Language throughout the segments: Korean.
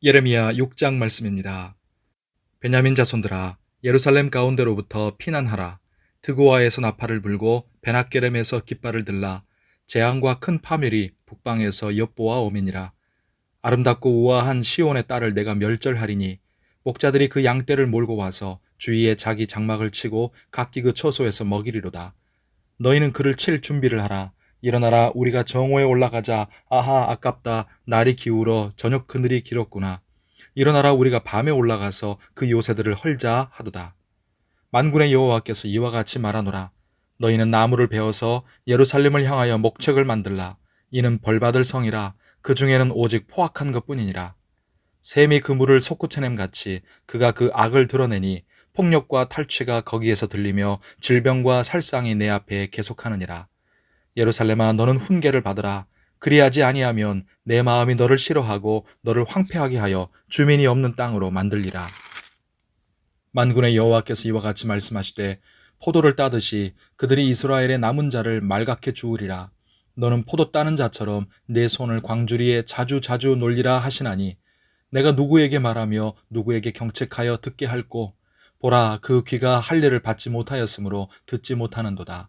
예레미야 6장 말씀입니다. 베냐민 자손들아 예루살렘 가운데로부터 피난하라. 드고아에서 나팔을 불고 베나게렘에서 깃발을 들라. 재앙과 큰 파멸이 북방에서 엿보아 오미니라. 아름답고 우아한 시온의 딸을 내가 멸절하리니 목자들이 그 양떼를 몰고 와서 주위에 자기 장막을 치고 각기 그 처소에서 먹이리로다. 너희는 그를 칠 준비를 하라. 일어나라 우리가 정오에 올라가자. 아하 아깝다. 날이 기울어 저녁 그늘이 길었구나. 일어나라 우리가 밤에 올라가서 그 요새들을 헐자 하도다. 만군의 여호와께서 이와 같이 말하노라. 너희는 나무를 베어서 예루살렘을 향하여 목책을 만들라. 이는 벌받을 성이라. 그 중에는 오직 포악한 것뿐이니라. 샘이 그 물을 솟구쳐냄 같이 그가 그 악을 드러내니 폭력과 탈취가 거기에서 들리며 질병과 살상이 내 앞에 계속하느니라. 예루살렘아 너는 훈계를 받으라. 그리하지 아니하면 내 마음이 너를 싫어하고 너를 황폐하게 하여 주민이 없는 땅으로 만들리라. 만군의 여호와께서 이와 같이 말씀하시되 포도를 따듯이 그들이 이스라엘의 남은 자를 말갛게 주우리라. 너는 포도 따는 자처럼 내 손을 광주리에 자주 자주 놀리라 하시나니 내가 누구에게 말하며 누구에게 경책하여 듣게 할꼬 보라 그 귀가 할례를 받지 못하였으므로 듣지 못하는도다.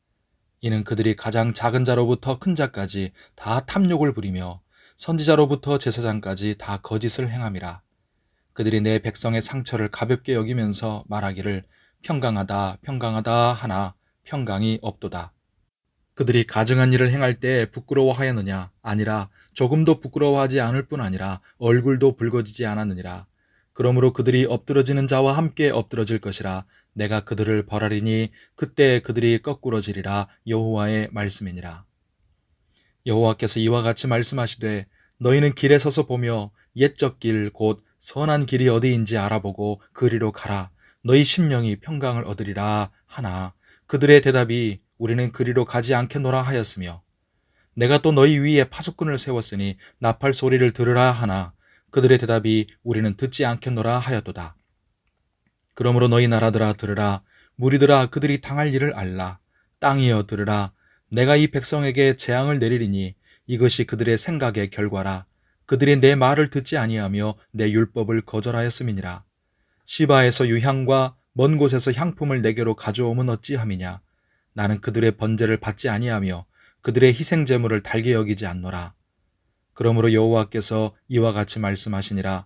이는 그들이 가장 작은 자로부터 큰 자까지 다 탐욕을 부리며 선지자로부터 제사장까지 다 거짓을 행함이라. 그들이 내 백성의 상처를 가볍게 여기면서 말하기를 평강하다 평강하다 하나 평강이 없도다. 그들이 가증한 일을 행할 때 부끄러워하였느냐 아니라 조금도 부끄러워하지 않을 뿐 아니라 얼굴도 붉어지지 않았느니라. 그러므로 그들이 엎드러지는 자와 함께 엎드러질 것이라 내가 그들을 벌하리니 그때 그들이 거꾸러지리라 여호와의 말씀이니라. 여호와께서 이와 같이 말씀하시되 너희는 길에 서서 보며 옛적 길 곧 선한 길이 어디인지 알아보고 그리로 가라 너희 심령이 평강을 얻으리라 하나 그들의 대답이 우리는 그리로 가지 않겠노라 하였으며 내가 또 너희 위에 파수꾼을 세웠으니 나팔 소리를 들으라 하나 그들의 대답이 우리는 듣지 않겠노라 하였도다. 그러므로 너희 나라들아 들으라. 무리들아 그들이 당할 일을 알라. 땅이여 들으라. 내가 이 백성에게 재앙을 내리리니 이것이 그들의 생각의 결과라. 그들이 내 말을 듣지 아니하며 내 율법을 거절하였음이니라. 시바에서 유향과 먼 곳에서 향품을 내게로 가져오면 어찌함이냐? 나는 그들의 번제를 받지 아니하며 그들의 희생 제물을 달게 여기지 않노라. 그러므로 여호와께서 이와 같이 말씀하시니라.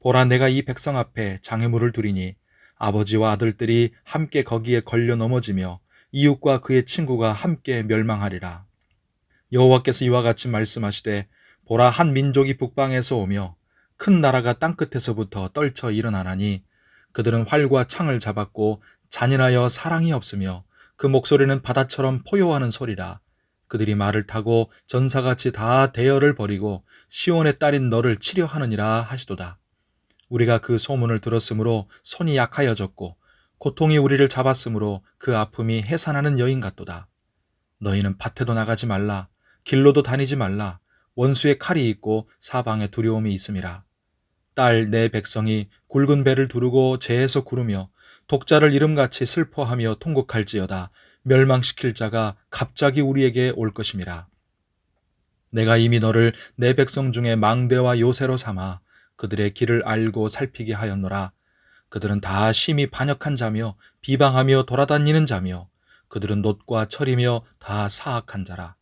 보라 내가 이 백성 앞에 장애물을 두리니 아버지와 아들들이 함께 거기에 걸려 넘어지며 이웃과 그의 친구가 함께 멸망하리라. 여호와께서 이와 같이 말씀하시되 보라 한 민족이 북방에서 오며 큰 나라가 땅끝에서부터 떨쳐 일어나나니 그들은 활과 창을 잡았고 잔인하여 사랑이 없으며 그 목소리는 바다처럼 포효하는 소리라. 그들이 말을 타고 전사같이 다 대열을 버리고 시온의 딸인 너를 치려 하느니라 하시도다. 우리가 그 소문을 들었으므로 손이 약하여졌고 고통이 우리를 잡았으므로 그 아픔이 해산하는 여인 같도다. 너희는 밭에도 나가지 말라. 길로도 다니지 말라. 원수의 칼이 있고 사방에 두려움이 있음이라. 딸 내 백성이 굵은 배를 두르고 재에서 구르며 독자를 이름같이 슬퍼하며 통곡할지어다. 멸망시킬 자가 갑자기 우리에게 올 것임이라. 내가 이미 너를 내 백성 중에 망대와 요새로 삼아 그들의 길을 알고 살피게 하였노라. 그들은 다 심히 반역한 자며 비방하며 돌아다니는 자며 그들은 놋과 철이며 다 사악한 자라.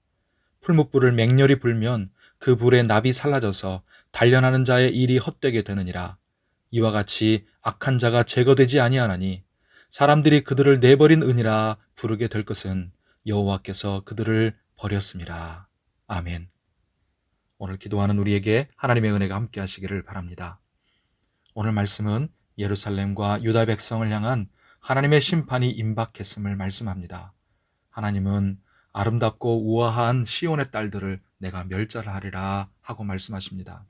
풀무불을 맹렬히 불면 그 불에 납이 살라져서 단련하는 자의 일이 헛되게 되느니라. 이와 같이 악한 자가 제거되지 아니하나니 사람들이 그들을 내버린 은이라 부르게 될 것은 여호와께서 그들을 버렸습니다. 아멘. 오늘 기도하는 우리에게 하나님의 은혜가 함께 하시기를 바랍니다. 오늘 말씀은 예루살렘과 유다 백성을 향한 하나님의 심판이 임박했음을 말씀합니다. 하나님은 아름답고 우아한 시온의 딸들을 내가 멸절하리라 하고 말씀하십니다.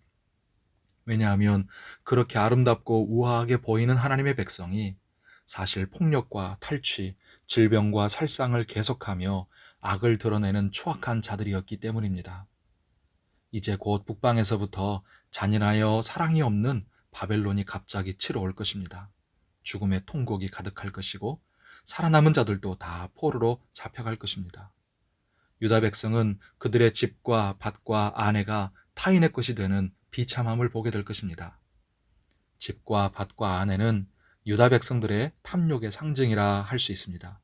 왜냐하면 그렇게 아름답고 우아하게 보이는 하나님의 백성이 사실 폭력과 탈취, 질병과 살상을 계속하며 악을 드러내는 추악한 자들이었기 때문입니다. 이제 곧 북방에서부터 잔인하여 사랑이 없는 바벨론이 갑자기 치러 올 것입니다. 죽음의 통곡이 가득할 것이고 살아남은 자들도 다 포로로 잡혀갈 것입니다. 유다 백성은 그들의 집과 밭과 아내가 타인의 것이 되는 비참함을 보게 될 것입니다. 집과 밭과 아내는 유다 백성들의 탐욕의 상징이라 할 수 있습니다.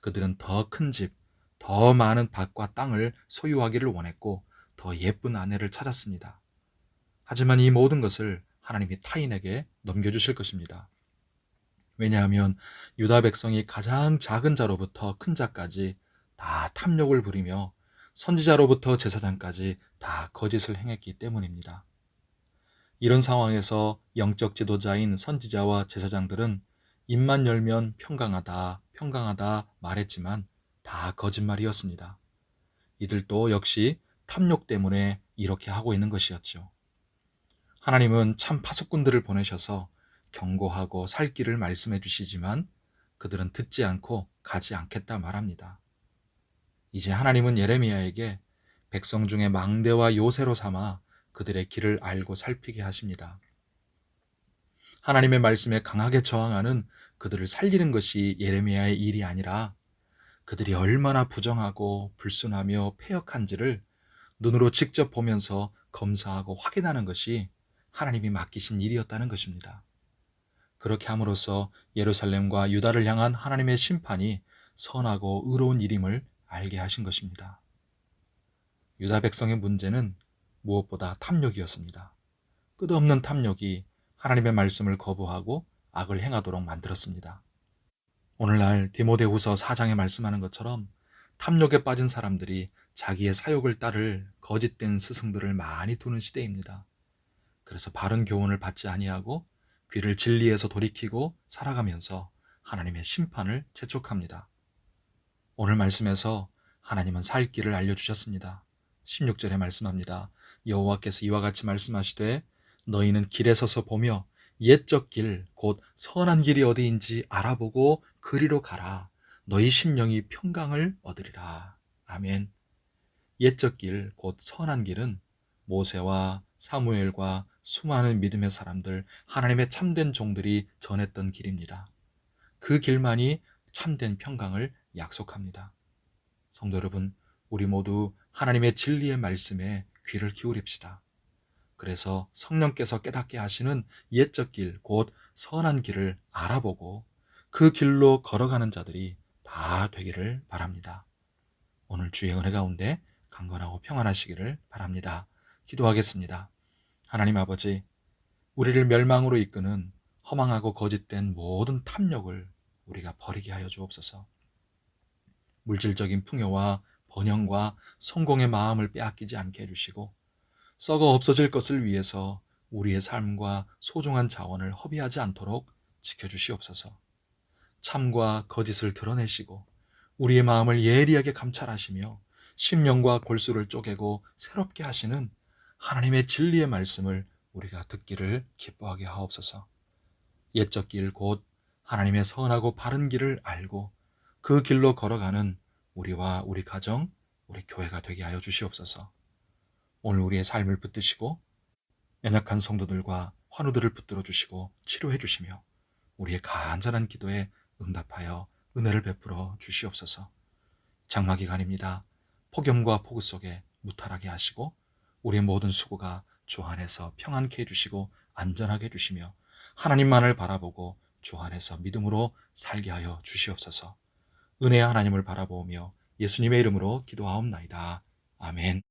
그들은 더 큰 집, 더 많은 밭과 땅을 소유하기를 원했고 더 예쁜 아내를 찾았습니다. 하지만 이 모든 것을 하나님이 타인에게 넘겨주실 것입니다. 왜냐하면 유다 백성이 가장 작은 자로부터 큰 자까지 다 탐욕을 부리며 선지자로부터 제사장까지 다 거짓을 행했기 때문입니다. 이런 상황에서 영적 지도자인 선지자와 제사장들은 입만 열면 평강하다, 평강하다 말했지만 다 거짓말이었습니다. 이들도 역시 탐욕 때문에 이렇게 하고 있는 것이었죠. 하나님은 참 파수꾼들을 보내셔서 경고하고 살 길을 말씀해 주시지만 그들은 듣지 않고 가지 않겠다 말합니다. 이제 하나님은 예레미야에게 백성 중에 망대와 요새로 삼아 그들의 길을 알고 살피게 하십니다. 하나님의 말씀에 강하게 저항하는 그들을 살리는 것이 예레미야의 일이 아니라 그들이 얼마나 부정하고 불순하며 폐역한지를 눈으로 직접 보면서 검사하고 확인하는 것이 하나님이 맡기신 일이었다는 것입니다. 그렇게 함으로써 예루살렘과 유다를 향한 하나님의 심판이 선하고 의로운 일임을 알게 하신 것입니다. 유다 백성의 문제는 무엇보다 탐욕이었습니다. 끝없는 탐욕이 하나님의 말씀을 거부하고 악을 행하도록 만들었습니다. 오늘날 디모데후서 4장에 말씀하는 것처럼 탐욕에 빠진 사람들이 자기의 사욕을 따를 거짓된 스승들을 많이 두는 시대입니다. 그래서 바른 교훈을 받지 아니하고 귀를 진리에서 돌이키고 살아가면서 하나님의 심판을 재촉합니다. 오늘 말씀에서 하나님은 살 길을 알려주셨습니다. 16절에 말씀합니다. 여호와께서 이와 같이 말씀하시되 너희는 길에 서서 보며 옛적 길, 곧 선한 길이 어디인지 알아보고 그리로 가라. 너희 심령이 평강을 얻으리라. 아멘. 옛적 길, 곧 선한 길은 모세와 사무엘과 수많은 믿음의 사람들, 하나님의 참된 종들이 전했던 길입니다. 그 길만이 참된 평강을 약속합니다. 성도 여러분, 우리 모두 하나님의 진리의 말씀에 귀를 기울입시다. 그래서 성령께서 깨닫게 하시는 옛적 길, 곧 선한 길을 알아보고 그 길로 걸어가는 자들이 다 되기를 바랍니다. 오늘 주의 은혜 가운데 강건하고 평안하시기를 바랍니다. 기도하겠습니다. 하나님 아버지, 우리를 멸망으로 이끄는 허망하고 거짓된 모든 탐욕을 우리가 버리게 하여 주옵소서. 물질적인 풍요와 번영과 성공의 마음을 빼앗기지 않게 해주시고 썩어 없어질 것을 위해서 우리의 삶과 소중한 자원을 허비하지 않도록 지켜주시옵소서. 참과 거짓을 드러내시고 우리의 마음을 예리하게 감찰하시며 심령과 골수를 쪼개고 새롭게 하시는 하나님의 진리의 말씀을 우리가 듣기를 기뻐하게 하옵소서. 옛적 길 곧 하나님의 선하고 바른 길을 알고 그 길로 걸어가는 우리와 우리 가정, 우리 교회가 되게 하여 주시옵소서. 오늘 우리의 삶을 붙드시고 연약한 성도들과 환우들을 붙들어 주시고 치료해 주시며 우리의 간절한 기도에 응답하여 은혜를 베풀어 주시옵소서. 장마 기간입니다. 폭염과 폭우 속에 무탈하게 하시고 우리의 모든 수고가 주 안에서 평안케 해주시고 안전하게 해주시며 하나님만을 바라보고 주 안에서 믿음으로 살게 하여 주시옵소서. 은혜의 하나님을 바라보며 예수님의 이름으로 기도하옵나이다. 아멘.